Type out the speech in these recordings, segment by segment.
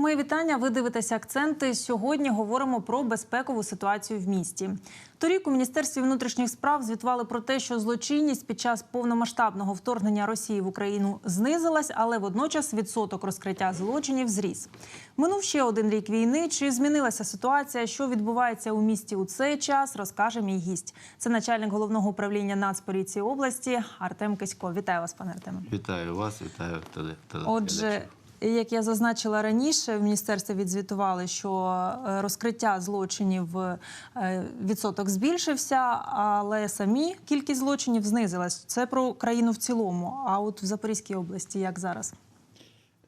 Мої вітання. Ви дивитеся акценти. Сьогодні говоримо про безпекову ситуацію в місті. Торік у міністерстві внутрішніх справ звітували про те, що злочинність під час повномасштабного вторгнення Росії в Україну знизилась, але водночас відсоток розкриття злочинів зріс. Минув ще один рік війни. Чи змінилася ситуація? Що відбувається у місті у цей час? Розкаже мій гість. Це начальник головного управління Нацполіції області Артем Кисько. Вітаю вас, пане Артеме. Вітаю вас, вітаю теле. Отже. Як я зазначила раніше, в міністерстві відзвітували, що е, розкриття злочинів е, відсоток збільшився, але самі кількість злочинів знизилась. Це про країну в цілому. А от в Запорізькій області як зараз?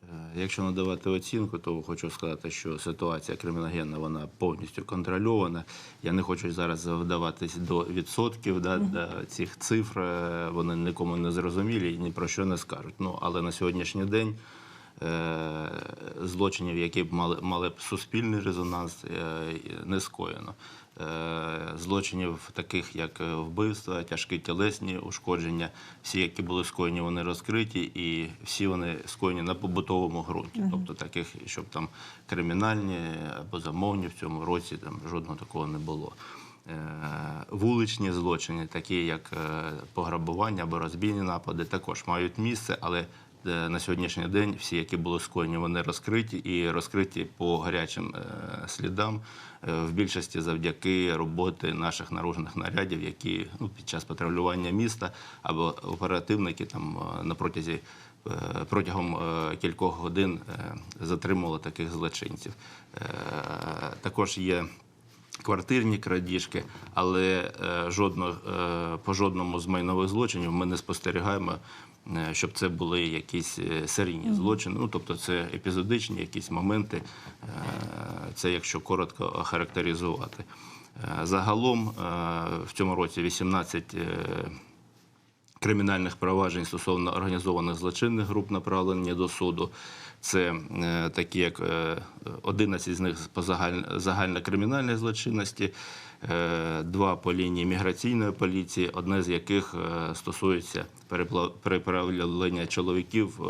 Е, Якщо надавати оцінку, то хочу сказати, що ситуація криміногенна вона повністю контрольована. Я не хочу зараз вдаватись до відсотків да, до цих цифр. Вони нікому не зрозумілі і ні про що не скажуть. Ну але на сьогоднішній день. Е, Злочинів, які б мали, мали б суспільний резонанс, е, не скоєно. Е, Злочинів, таких як вбивства, тяжкі тілесні ушкодження, всі, які були скоєні, вони розкриті, і всі вони скоєні на побутовому ґрунті. Тобто таких, щоб там кримінальні або замовні в цьому році там жодного такого не було. Вуличні злочини, такі як пограбування або розбійні напади, також мають місце, але на сьогоднішній день всі, які були скоєні, вони розкриті і розкриті по гарячим е, слідам, е, в більшості завдяки роботи наших наружних нарядів, які ну, під час патрулювання міста або оперативники там е, на протязі е, протягом е, кількох годин е, затримували таких злочинців. Е, Також є квартирні крадіжки, але е, жодно, е, по жодному з майнових злочинів ми не спостерігаємо, е, щоб це були якісь е, серійні злочини. Ну, тобто це епізодичні якісь моменти, е, це якщо коротко охарактеризувати. Е, Загалом е, в цьому році 18 е, кримінальних проваджень стосовно організованих злочинних груп направлені до суду. Це е, такі, як е, 11 з них по загаль- загальнокримінальній злочинності, е, два по лінії міграційної поліції, одне з яких е, стосується переправлення чоловіків е,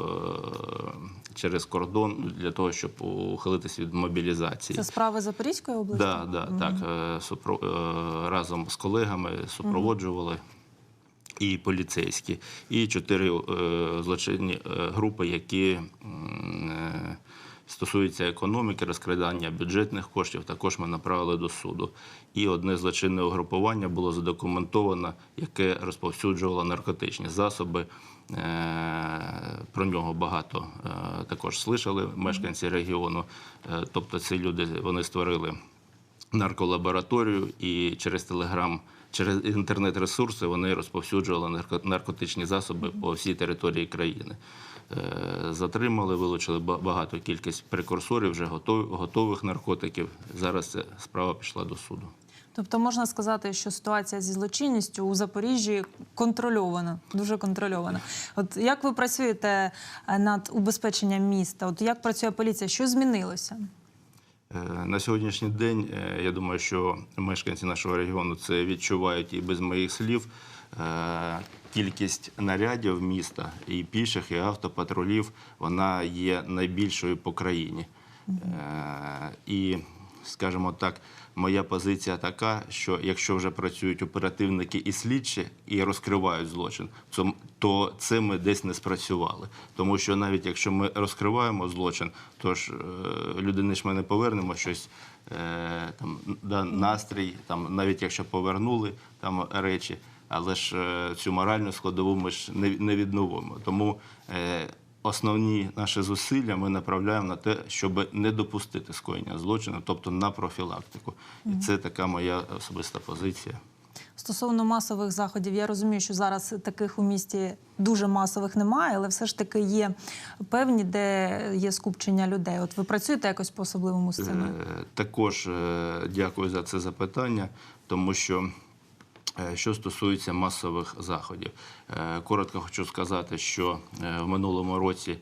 через кордон для того, щоб ухилитися від мобілізації. Це справи Запорізької області? Да, да, так. е, супро- е, Разом з колегами супроводжували і поліцейські, і чотири е, злочинні е, групи, які е, стосуються економіки, розкрадання бюджетних коштів, також ми направили до суду. І одне злочинне угрупування було задокументовано, яке розповсюджувало наркотичні засоби. Про нього багато також слышали мешканці регіону. Тобто ці люди вони створили нарколабораторію і через телеграм, через інтернет-ресурси вони розповсюджували нарко- наркотичні засоби по всій території країни. Е, Затримали, вилучили ба- багато кількість прекурсорів, вже готов- готових наркотиків. Зараз ця справа пішла до суду. Тобто можна сказати, що ситуація зі злочинністю у Запоріжжі контрольована, дуже контрольована. От як ви працюєте е, над убезпеченням міста? От як працює поліція? Що змінилося? Е, На сьогоднішній день е, я думаю, що мешканці нашого регіону це відчувають і без моїх слів. Е, Кількість нарядів міста і піших, і автопатрулів вона є найбільшою по країні. Е, І, скажімо так, моя позиція така, що якщо вже працюють оперативники і слідчі і розкривають злочин, то- це ми десь не спрацювали. Тому що навіть якщо ми розкриваємо злочин, то ж е, людини ж ми не повернемо щось. е, Там да, настрій, там навіть якщо повернули там речі, але ж е, цю моральну складову ми ж не, відновимо. Тому основні наші зусилля ми направляємо на те, щоб не допустити скоєння злочину, тобто на профілактику. І це така моя особиста позиція. Стосовно масових заходів, я розумію, що зараз таких у місті дуже масових немає, але все ж таки є певні, де є скупчення людей. От ви працюєте якось по особливому? Е, Також е, дякую за це запитання, тому що що стосується масових заходів, Е, коротко хочу сказати, що е, в минулому році.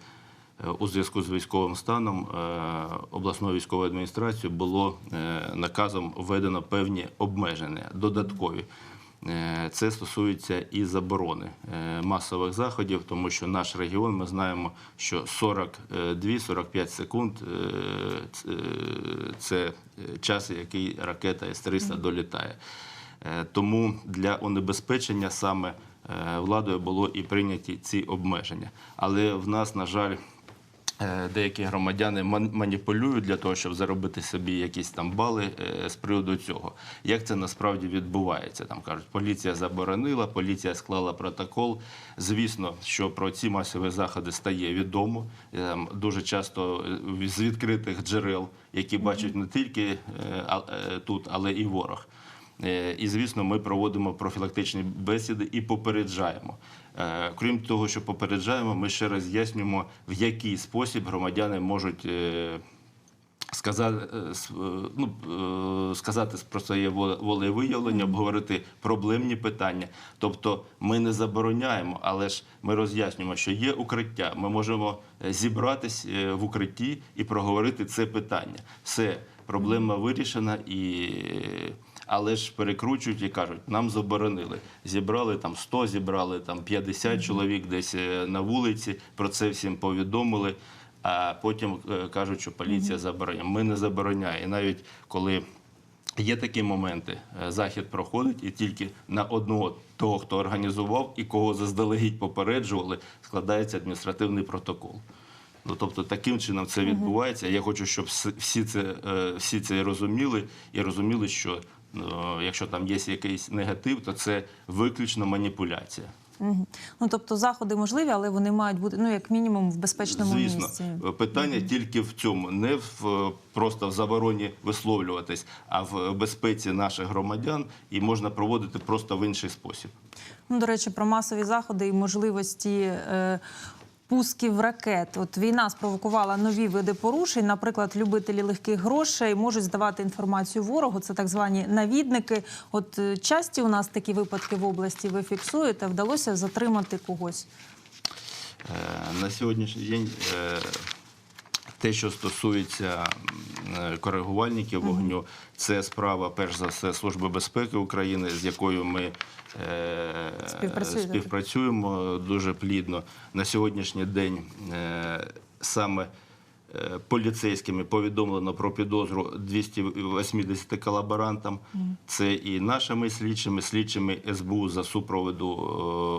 е, У зв'язку з військовим станом е, обласною військовою адміністрацією було е, наказом введено певні обмеження додаткові. Е, Це стосується і заборони е, масових заходів, тому що наш регіон ми знаємо, що 42-45 секунд е, е, це час, який ракета С-300 долітає. Е, Тому для унебезпечення саме е, владою було і прийняті ці обмеження. Але в нас, на жаль, Е, Деякі громадяни ман- маніпулюють для того, щоб заробити собі якісь там бали з приводу цього. Як це насправді відбувається? Там кажуть, поліція заборонила, поліція склала протокол. Звісно, що про ці масові заходи стає відомо Е, там дуже часто з відкритих джерел, які бачать не тільки тут, але і ворог. Е, І, звісно, ми проводимо профілактичні бесіди і попереджаємо. Е, Крім того, що попереджаємо, ми ще роз'яснюємо, в який спосіб громадяни можуть е, сказати, ну, сказати про своє воле- волевиявлення, обговорити проблемні питання. Тобто ми не забороняємо, але ж ми роз'яснюємо, що є укриття. Ми можемо зібратись в укритті і проговорити це питання. Все, проблема вирішена і. Але ж перекручують і кажуть, нам заборонили. Зібрали там 100, зібрали там 50 чоловік десь е, на вулиці. Про це всім повідомили. А потім е, кажуть, що поліція забороняє. Ми не забороняємо. І навіть коли є такі моменти, е, захід проходить, і тільки на одного того, хто організував і кого заздалегідь попереджували, складається адміністративний протокол. Ну, тобто таким чином це відбувається. Я хочу, щоб всі це, всі це розуміли і розуміли, що якщо там є якийсь негатив, то це виключно маніпуляція. Ну тобто заходи можливі, але вони мають бути ну як мінімум в безпечному Звісно, місці. питання тільки в цьому, не в е, просто в забороні висловлюватись, а в безпеці наших громадян, і можна проводити просто в інший спосіб. Ну, до речі, про масові заходи і можливості е, пусків ракет. От війна спровокувала нові види порушень. Наприклад, любителі легких грошей можуть здавати інформацію ворогу. Це так звані навідники. От е, часті у нас такі випадки в області ви фіксуєте. Вдалося затримати когось. Е, На сьогоднішній день е, те, що стосується е, коригувальників вогню, це справа, перш за все, Служби безпеки України, з якою ми е, співпрацюємо дуже плідно. На сьогоднішній день е, саме поліцейськими повідомлено про підозру 280 колаборантам. Це і нашими слідчими, слідчими СБУ за супроводу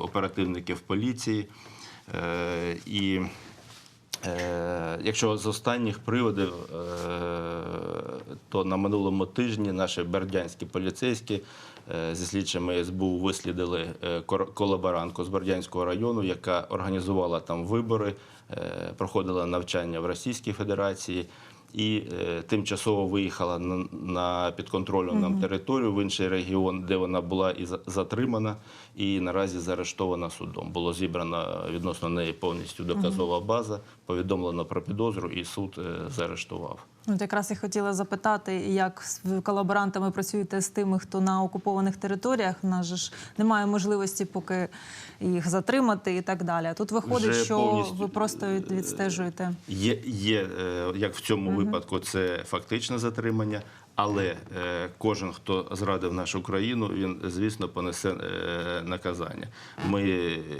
оперативників поліції. І Якщо з останніх приводів, е, то на минулому тижні наші бердянські поліцейські е, зі слідчими СБУ вислідили е, колаборантку з Бердянського району, яка організувала там вибори, е, проходила навчання в Російській Федерації. І е, тимчасово виїхала на, на підконтрольну нам територію в інший регіон, де вона була і за- затримана, і наразі заарештована судом. Було зібрано відносно неї повністю доказова база, повідомлено про підозру, і суд е, заарештував. От якраз я хотіла запитати, як з колаборантами працюєте з тими, хто на окупованих територіях. У нас же ж немає можливості поки їх затримати і так далі. А тут виходить, Вже що ви просто відстежуєте. Є, є е, як в цьому випадку, це фактичне затримання, але е, кожен, хто зрадив нашу країну, він, звісно, понесе е, наказання. Ми,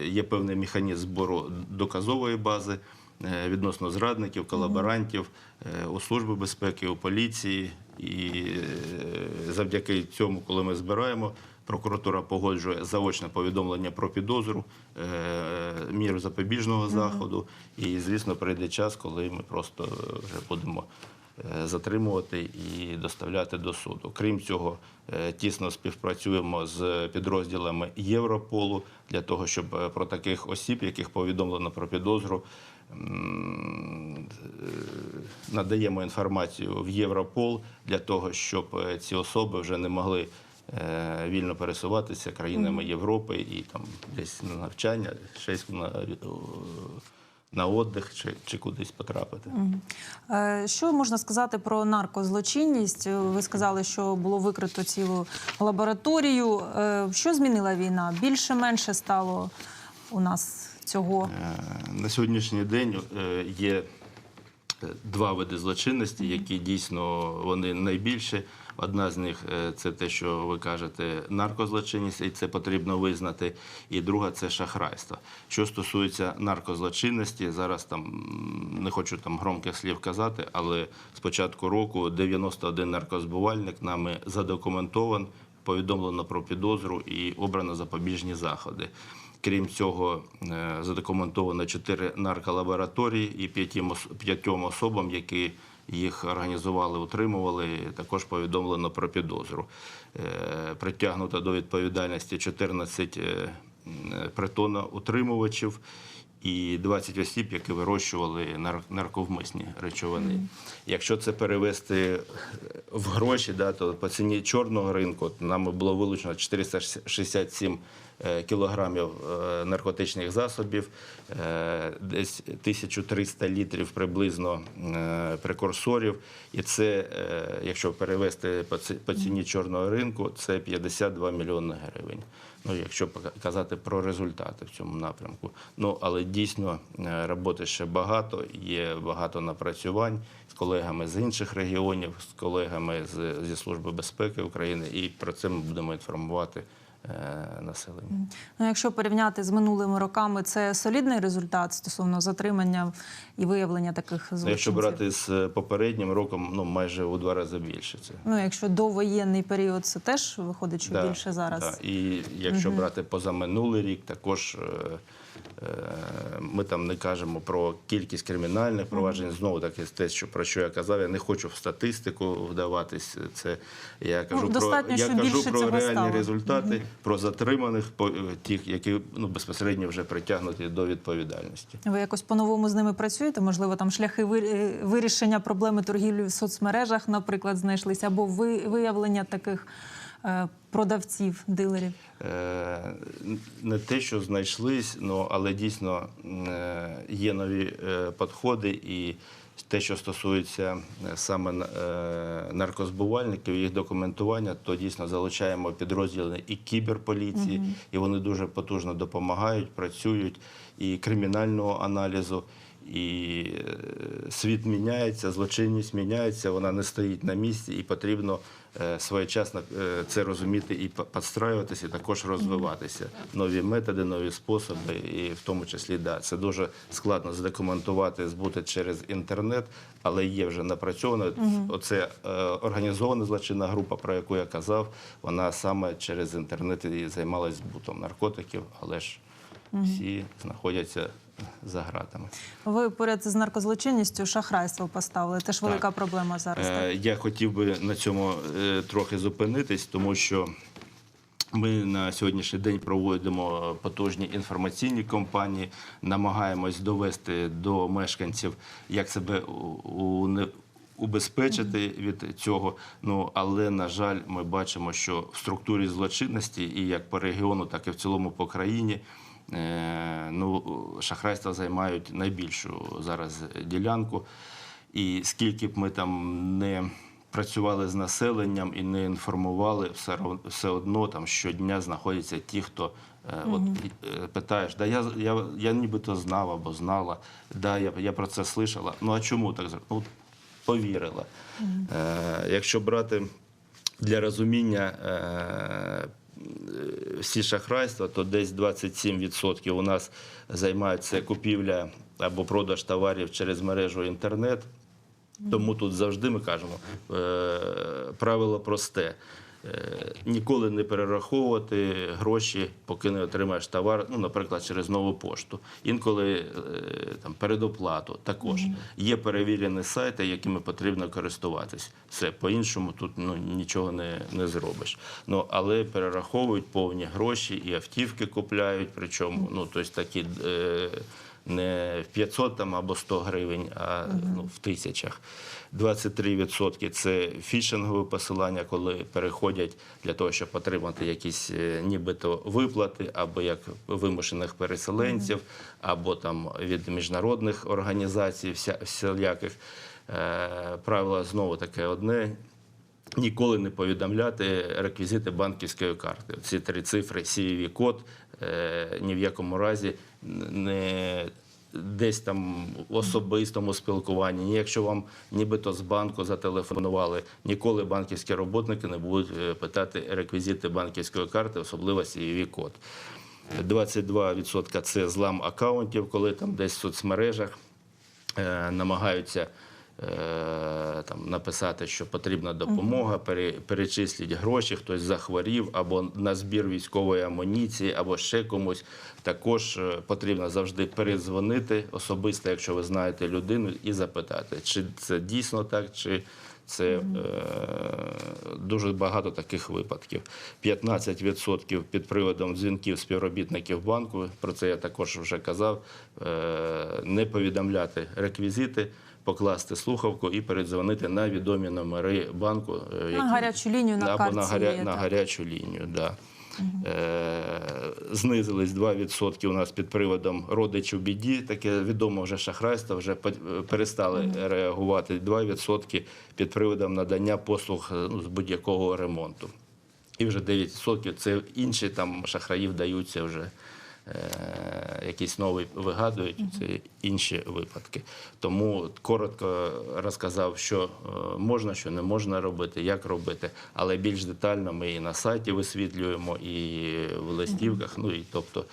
є певний механізм збору доказової бази е, відносно зрадників, колаборантів е, у Служби безпеки, у поліції. І е, завдяки цьому, коли ми збираємо, прокуратура погоджує заочне повідомлення про підозру, е, міру запобіжного заходу. І, звісно, прийде час, коли ми просто вже будемо е, затримувати і доставляти до суду. Крім цього, е, тісно співпрацюємо з підрозділами Європолу для того, щоб е, про таких осіб, яких повідомлено про підозру, е, надаємо інформацію в Європол для того, щоб е, ці особи вже не могли е, вільно пересуватися країнами Європи і там десь на навчання, щось на, на отдих чи, чи кудись потрапити. Е, Що можна сказати про наркозлочинність? Ви сказали, що було викрито цілу лабораторію. Що змінила війна? Більше менше стало у нас цього. Е, На сьогоднішній день е, є е, два види злочинності, які дійсно вони найбільше. Одна з них це те, що ви кажете, наркозлочинність, і це потрібно визнати. І друга це шахрайство. Що стосується наркозлочинності, зараз там не хочу там громких слів казати, але з початку року 91 наркозбувальник нами задокументован, повідомлено про підозру і обрано запобіжні заходи. Крім цього, е, задокументовано чотири нарколабораторії і п'ятьом особам, які їх організували, утримували, також повідомлено про підозру. Е, Притягнуто до відповідальності 14 е, притоноутримувачів і 20 осіб, які вирощували нар- нарковмисні речовини. Якщо це перевести в гроші, да, то по ціні чорного ринку от нами було вилучено 467 е, кілограмів е, наркотичних засобів, е, десь 1300 літрів приблизно е, прекурсорів. І це, е, якщо перевести по ці- по ціні чорного ринку, це 52 мільйони гривень. Ну, якщо казати про результати в цьому напрямку. Ну, але дійсно е, роботи ще багато, є багато напрацювань з колегами з інших регіонів, з колегами з, зі Служби безпеки України, і про це ми будемо інформувати е, населення. Ну, якщо порівняти з минулими роками, це солідний результат стосовно затримання і виявлення таких злочинців? Ну, Якщо брати з попереднім роком, ну майже у два рази більше це. Ну, якщо довоєнний період, це теж виходить, що Да, більше зараз. да. І якщо брати позаминулий рік, також е, е, ми там не кажемо про кількість кримінальних проваджень. Знову таки те, що про що я казав, я не хочу в статистику вдаватись. Це я кажу про Ну, достатньо, я кажу про реальні стало. результати, про затриманих, по- е, тих, які ну безпосередньо вже притягнуті до відповідальності. Ви якось по-новому з ними працюєте? Можливо, там шляхи е, вирішення проблеми торгівлі в соцмережах, наприклад, знайшлися, або ви- виявлення таких е, продавців, дилерів. Е, Не те, що знайшлись, але дійсно е, є нові е, підходи і те, що стосується е, саме е, наркозбувальників, їх документування, то дійсно залучаємо підрозділи і кіберполіції, і вони дуже потужно допомагають, працюють і кримінального аналізу. І е, світ міняється, злочинність міняється, вона не стоїть на місці, і потрібно е, своєчасно е, це розуміти і підстраюватися, і також розвиватися. Нові методи, нові способи, і в тому числі да, це дуже складно задокументувати, збути через інтернет, але є вже напрацьовано. Оце е, організована злочинна група, про яку я казав, вона саме через інтернет і займалась збутом наркотиків, але ж всі знаходяться за гратами. Ви поряд з наркозлочинністю шахрайство поставили. Теж велика проблема зараз. так? Е, Я хотів би на цьому е, трохи зупинитись, тому що ми на сьогоднішній день проводимо потужні інформаційні кампанії, намагаємось довести до мешканців, як себе у- у- убезпечити від цього. Ну але на жаль, ми бачимо, що в структурі злочинності і як по регіону, так і в цілому по країні. Е, Ну, шахрайства займають найбільшу зараз ділянку. І скільки б ми там не працювали з населенням і не інформували, все, все одно там щодня знаходяться ті, хто е, от, е, питаєш, да я, я, я нібито знав або знала, да, я, я про це слышала. Ну а чому так? Ну, повірила. Е, якщо брати для розуміння всі шахрайства, то десь 27% у нас займаються купівля або продаж товарів через мережу інтернет. Тому тут завжди ми кажемо е, правило просте. Е, Ніколи не перераховувати гроші, поки не отримаєш товар, ну, наприклад, через нову пошту. Інколи е, там, передоплату також. Є перевірені сайти, якими потрібно користуватись. Все, по-іншому тут ну, нічого не, не зробиш. Ну, але перераховують повні гроші і автівки купляють, причому ну, тобто такі. Е, не в 500 там, або 100 гривень, а ну, в тисячах. 23% це фішингове посилання, коли переходять для того, щоб отримати якісь е, нібито виплати, або як вимушених переселенців, або там від міжнародних організацій, вся, всіляких. Е, правило знову таке одне. Ніколи не повідомляти реквізити банківської карти. Ці три цифри, cvv код ні в якому разі не десь там в особистому спілкуванні, ні якщо вам нібито з банку зателефонували, ніколи банківські роботники не будуть е, питати реквізити банківської карти, особливо cvv код. 22% це злам акаунтів, коли там десь в соцмережах е, намагаються е, там, написати, що потрібна допомога, пере, перечисліть гроші, хтось захворів, або на збір військової амуніції, або ще комусь. Також е, потрібно завжди передзвонити особисто, якщо ви знаєте людину, і запитати, чи це дійсно так, чи це е, дуже багато таких випадків. 15% під приводом дзвінків співробітників банку. Про це я також вже казав. Е, не повідомляти реквізити, покласти слухавку і передзвонити на відомі номери банку. е, На гарячу лінію на або карті на, гаря... є, на гарячу лінію. Да. Е, знизились 2% у нас під приводом родичів біді. Таке відомо вже шахрайство, вже перестали реагувати. 2% під приводом надання послуг е, ну, з будь-якого ремонту. І вже 9% це інші там шахраї вдаються вже. Е, Якийсь новий вигадують, це інші випадки. Тому коротко розказав, що е, можна, що не можна робити, як робити, але більш детально ми і на сайті висвітлюємо, і в листівках. Ну і тобто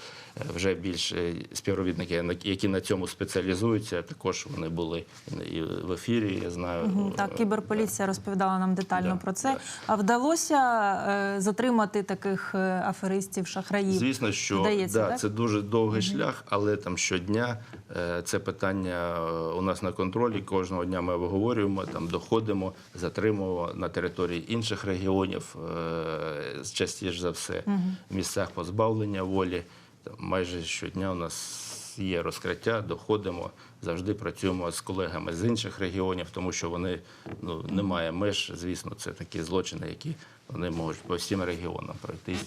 вже більш е, співробітники, які на цьому спеціалізуються, також вони були і в ефірі. Я знаю, Мгм, Так, Е, кіберполіція розповідала нам детально Да, про це. да. А вдалося е, затримати таких аферистів, шахраїв? Звісно, що Вдається, да, так? це дуже довгий шлях, але там щодня це питання у нас на контролі. Кожного дня ми обговорюємо, там доходимо, затримуємо на території інших регіонів, частіше за все, в місцях позбавлення волі. Там майже щодня у нас є розкриття, доходимо, завжди працюємо з колегами з інших регіонів, тому що вони ну немає меж. Звісно, це такі злочини, які вони можуть по всім регіонам пройтись.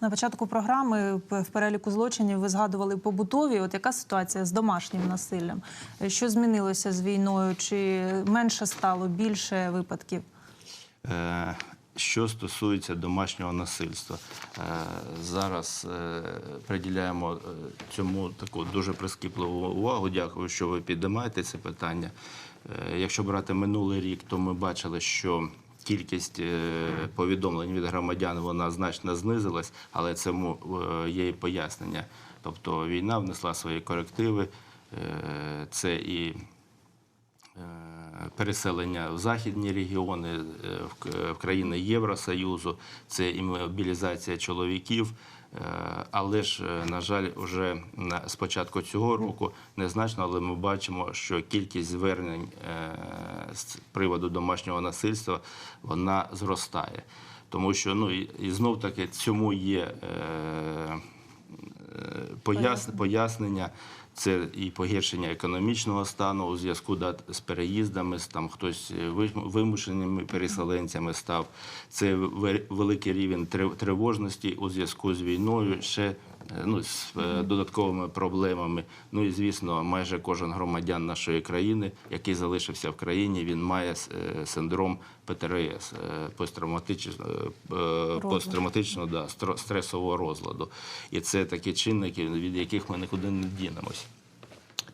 На початку програми в переліку злочинів ви згадували побутові. От яка ситуація з домашнім насиллям? Е, Що змінилося з війною? Чи менше стало більше випадків? Що стосується домашнього насильства, е, зараз е, приділяємо е, цьому таку дуже прискіпливу увагу. Дякую, що ви підіймаєте це питання. Якщо брати минулий рік, то ми бачили, що кількість повідомлень від громадян вона значно знизилась, але цьому є і пояснення. Тобто війна внесла свої корективи. Це і переселення в західні регіони, е, в країни Євросоюзу, це і мобілізація чоловіків. Е, Але ж, е, на жаль, вже з початку цього року незначно, але ми бачимо, що кількість звернень з приводу домашнього насильства вона зростає. Тому що ну і, знов таки цьому є пояснення. Це і погіршення економічного стану у зв'язку з переїздами, там хтось е, вимушеними переселенцями став. Це ве- великий рівень три- тривожності у зв'язку з війною, ще е, ну, з е, додатковими проблемами. Ну і звісно, майже кожен громадян нашої країни, який залишився в країні, він має е, синдром ПТРС, е, посттравматичного е, да, стресового розладу. І це такі чинники, від яких ми нікуди не дінемось.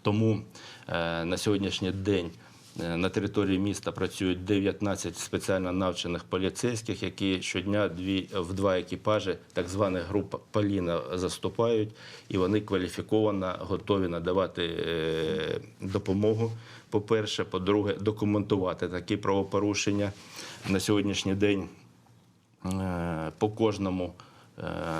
Тому е, на сьогоднішній день е, на території міста працюють 19 спеціально навчених поліцейських, які щодня дві, в два екіпажі, так звана група Поліна, заступають, і вони кваліфіковано готові надавати е, допомогу. По-перше, по-друге, документувати такі правопорушення на сьогоднішній день. Е, по кожному е,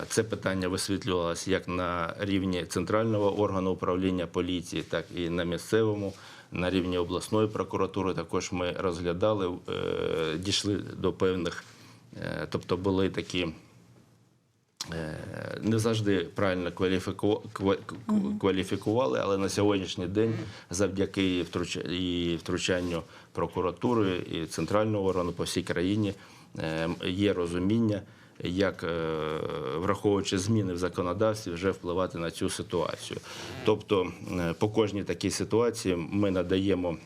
це питання висвітлювалося як на рівні центрального органу управління поліції, так і на місцевому, на рівні обласної прокуратури. Також ми розглядали, е, дійшли до певних, е, тобто були такі. е, Не завжди правильно кваліфікували, але на сьогоднішній день, завдяки і втручанню прокуратури і центрального органу по всій країні, е, є розуміння, як, е, враховуючи зміни в законодавстві, вже впливати на цю ситуацію. Тобто, е, по кожній такій ситуації ми надаємо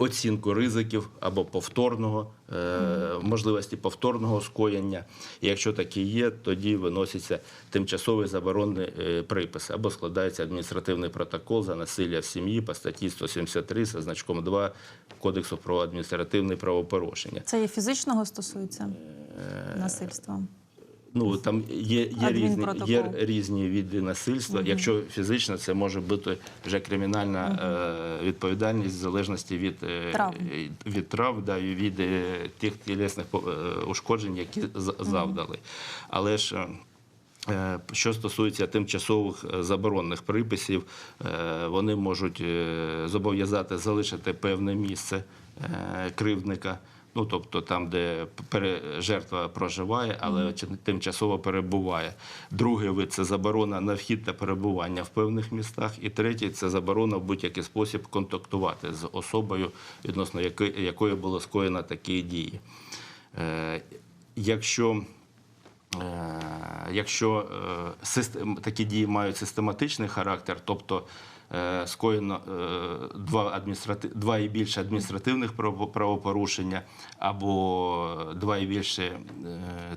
оцінку ризиків або повторного е, можливості повторного скоєння. І якщо такі є, тоді виноситься тимчасовий заборонний е, припис або складається адміністративний протокол за насилля в сім'ї по статті 173 за значком 2 Кодексу про адміністративне правопорушення. Це є фізичного стосується насильства. Ну там є, є різні є різні види насильства. Якщо фізично, це може бути вже кримінальна е, відповідальність в залежності від е, Травм. від трав, да, і від е, тих тілесних ушкоджень, які завдали. Але ж. Що стосується тимчасових заборонних приписів, вони можуть зобов'язати залишити певне місце кривдника. Ну, тобто там, де жертва проживає, але тимчасово перебуває. Другий вид це заборона на вхід та перебування в певних містах. І третій це заборона в будь-який спосіб контактувати з особою, відносно якої, якої було скоєно такі дії. Е, Якщо Е, Якщо е, такі дії мають систематичний характер, тобто скоєно е, два, адміністрати... два і більше адміністративних право- правопорушення або два і більше е,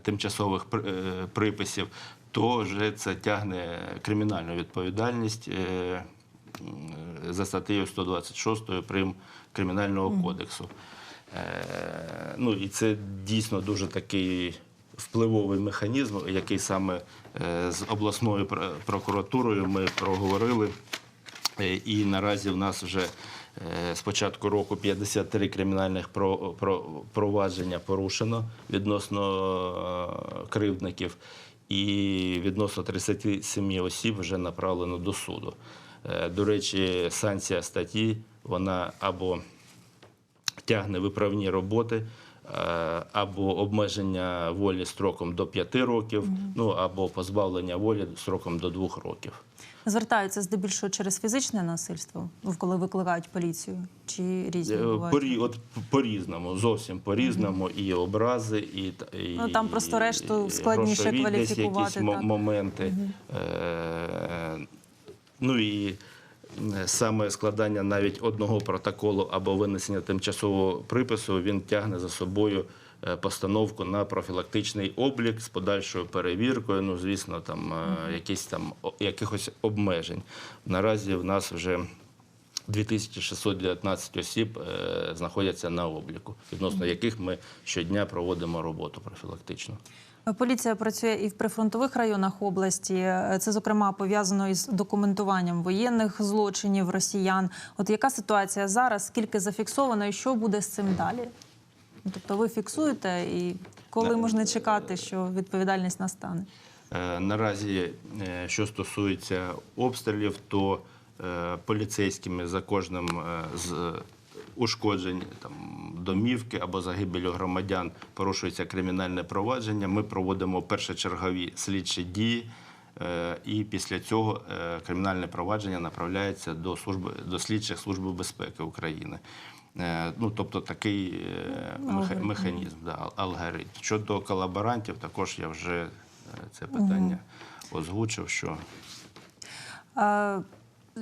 тимчасових при- е, приписів, то вже це тягне кримінальну відповідальність е, за статтею 126 прим Кримінального кодексу. Е, Ну і це дійсно дуже такий впливовий механізм, який саме е, з обласною пр- прокуратурою ми проговорили. Е, І наразі в нас вже е, з початку року 53 кримінальних про- про- провадження порушено відносно е, кривдників, і відносно 37 осіб вже направлено до суду. До речі, санкція статті вона або тягне виправні роботи. Або обмеження волі строком до 5 років, ну або позбавлення волі строком до 2 років. Звертаються здебільшого через фізичне насильство, коли викликають поліцію, чи різні Е, бувають? Порі, от по-різному, зовсім по-різному, і образи, і, та- і Ну, там просто решту складніше кваліфікувати, якісь так. моменти. Е, ну і е, саме складання навіть одного протоколу або винесення тимчасового припису він тягне за собою постановку на профілактичний облік з подальшою перевіркою. Ну, звісно, там е, якісь там якихось обмежень. Наразі в нас вже 2619 осіб е, знаходяться на обліку, відносно яких ми щодня проводимо роботу профілактичну. Поліція працює і в прифронтових районах області. Це зокрема пов'язано із документуванням воєнних злочинів росіян. От яка ситуація зараз? Скільки зафіксовано, і що буде з цим далі? Тобто, ви фіксуєте, і коли можна чекати, що відповідальність настане? Е, Наразі, е, що стосується обстрілів, то е, поліцейськими за кожним з ушкоджень там, домівки або загибелю громадян порушується кримінальне провадження. Ми проводимо першочергові слідчі дії. І після цього кримінальне провадження направляється до служби до слідчих служби безпеки України. Е, Ну, тобто такий е, Алгоритм. механізм, да, алгоритм. Щодо колаборантів, також я вже е, це питання озвучив, що Е,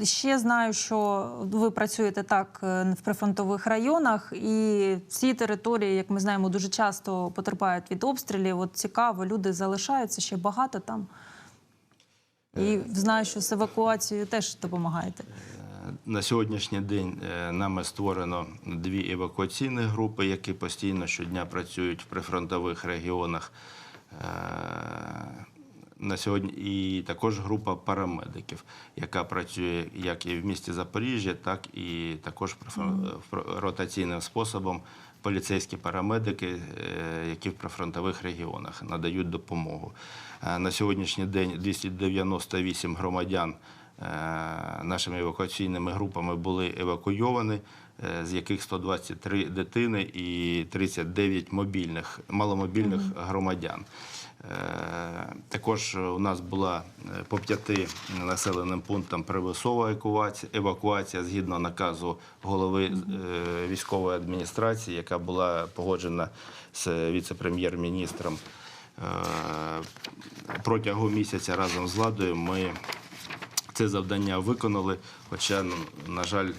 Ще знаю, що ви працюєте так в прифронтових районах, і ці території, як ми знаємо, дуже часто потерпають від обстрілів. От цікаво, люди залишаються ще багато там. І знаю, що з евакуацією теж допомагаєте. Е, на сьогоднішній день е, нами створено дві евакуаційні групи, які постійно щодня працюють в прифронтових регіонах. Е, На сьогодні і також група парамедиків, яка працює як і в місті Запоріжжя, так і також прифрон- ротаційним способом. Поліцейські парамедики, е, які в прифронтових регіонах надають допомогу. Е, На сьогоднішній день 298 громадян е, нашими евакуаційними групами були евакуйовані, е, з яких 123 дитини і 39 мобільних, маломобільних громадян. Е, Також у нас була е, по п'яти населеним пунктам примусова евакуація, згідно наказу голови е, військової адміністрації, яка була погоджена з віце-прем'єр-міністром. Е, Протягом місяця разом з владою ми це завдання виконали. Хоча, ну, на жаль,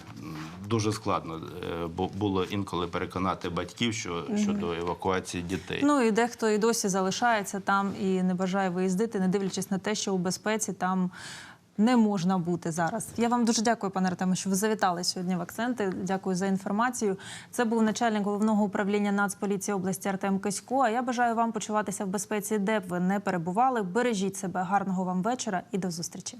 дуже складно е, було інколи переконати батьків, що щодо евакуації дітей. Ну і дехто і досі залишається там і не бажає виїздити, не дивлячись на те, що у безпеці там. Не можна бути зараз. Я вам дуже дякую, пане Артеме, що ви завітали сьогодні в акценти. Дякую за інформацію. Це був начальник головного управління Нацполіції області Артем Кисько. А я бажаю вам почуватися в безпеці, де б ви не перебували. Бережіть себе, гарного вам вечора і до зустрічі.